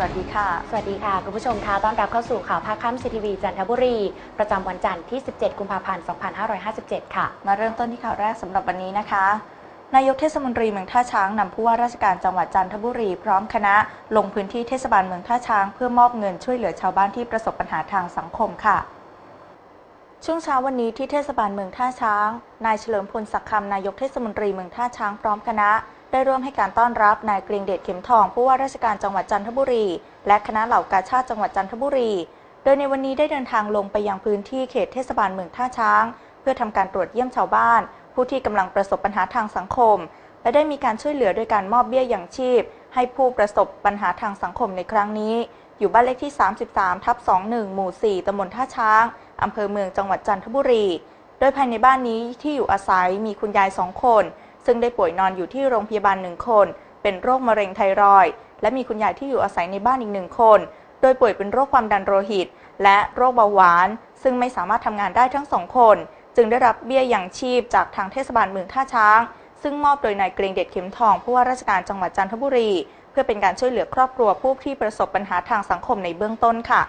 สวัสดีค่ะ สวัสดีค่ะ คุณผู้ชมคะต้อนรับเข้าสู่ข่าวภาคค่ำซีทีวีจันทบุรี ประจำวันจันทร์ที่ 17 กุมภาพันธ์ 2557 ค่ะ มาเริ่มต้นที่ข่าวแรกสำหรับวันนี้นะคะ นายกเทศมนตรีเมืองท่าช้างนำผู้ว่าราชการจังหวัดจันทบุรี พร้อมคณะลงพื้นที่เทศบาลเมืองท่าช้าง เพื่อมอบเงินช่วยเหลือชาวบ้านที่ประสบปัญหาทางสังคมค่ะช่วงเช้าวันนี้ที่เทศบาลเมืองท่าช้าง นายเฉลิมพลศักดิ์คำนายกเทศมนตรีเมืองท่าช้างพร้อมคณะ ได้ร่วมให้การต้อนรับนายเกรียงเดชเข็มทองผู้ว่าราชการจังหวัดจันทบุรี และคณะเหล่ากาชาติจังหวัดจันทบุรี โดยในวันนี้ได้เดินทางลงไปยังพื้นที่เขตเทศบาลเมืองท่าช้าง เพื่อทำการตรวจเยี่ยมชาวบ้าน ผู้ที่กำลังประสบปัญหาทางสังคม และได้มีการช่วยเหลือโดยการมอบเบี้ยอย่างชีพ ให้ผู้ประสบปัญหาทางสังคมในครั้งนี้ อยู่บ้านเลขที่ 33ทับ21 หมู่ 4ตำบลท่าช้างอำเภอเมืองจังหวัดจันทบุรี โดยภายในบ้านนี้ที่อยู่อาศัยมีคุณยายสองคน ซึ่งได้ป่วยนอนอยู่ที่โรงพยาบาลหนึ่งคน เป็นโรคมะเร็งไทรอยด์และมีคุณยายที่อยู่อาศัยในบ้านอีกหนึ่งคน โดยป่วยเป็นโรคความดันโลหิต และโรคเบาหวาน ซึ่งไม่สามารถทำงานได้ทั้งสองคน จึงได้รับเบี้ยอย่างชีพจากทางเทศบาลเมืองท่าช้าง ซึ่งมอบโดยนายเกรงเดชเข็มทองผู้ว่าราชการจังหวัดจันทบุรี เพื่อเป็นการช่วยเหลือครอบครัวผู้ที่ประสบปัญหาทางสังคมในเบื้องต้นค่ะ